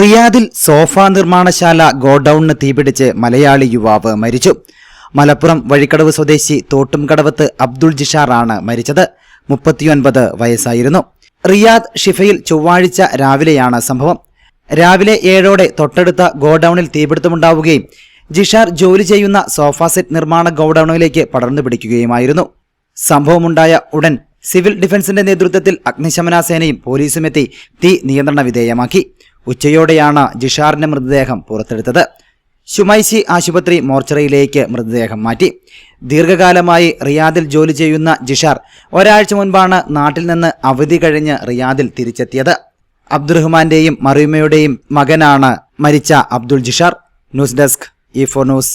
റിയാദിൽ സോഫ നിർമ്മാണശാല ഗോഡൌണിന് തീപിടിച്ച് മലയാളി യുവാവ് മരിച്ചു. മലപ്പുറം വഴിക്കടവ് സ്വദേശി തോട്ടുംകടവത്ത് അബ്ദുൾ ജിഷാറാണ് മരിച്ചത്. മുപ്പത്തിയൊൻപത് വയസ്സായിരുന്നു. റിയാദ് ഷിഫയിൽ ചൊവ്വാഴ്ച രാവിലെയാണ് സംഭവം. രാവിലെ ഏഴോടെ തൊട്ടടുത്ത ഗോഡൌണിൽ തീപിടുത്തമുണ്ടാവുകയും ജിഷാർ ജോലി ചെയ്യുന്ന സോഫ സെറ്റ് നിർമ്മാണ ഗോഡൌണിലേക്ക് പടർന്നു പിടിക്കുകയുമായിരുന്നു. സംഭവമുണ്ടായ ഉടൻ സിവിൽ ഡിഫൻസിന്റെ നേതൃത്വത്തിൽ അഗ്നിശമന സേനയും പോലീസും എത്തി തീ നിയന്ത്രണ വിധേയമാക്കി. ഉച്ചയോടെയാണ് ജിഷാറിന്റെ മൃതദേഹം പുറത്തെടുത്തത്. ശുമൈസി ആശുപത്രി മോർച്ചറിയിലേക്ക് മൃതദേഹം മാറ്റി. ദീർഘകാലമായി റിയാദിൽ ജോലി ചെയ്യുന്ന ജിഷാർ ഒരാഴ്ച മുൻപാണ് നാട്ടിൽ നിന്ന് അവധി കഴിഞ്ഞ് റിയാദിൽ തിരിച്ചെത്തിയത്. അബ്ദുറഹ്മാന്റെയും മറിയുമയുടെയും മകനാണ് മരിച്ച Abdul Jishar. News desk E four news.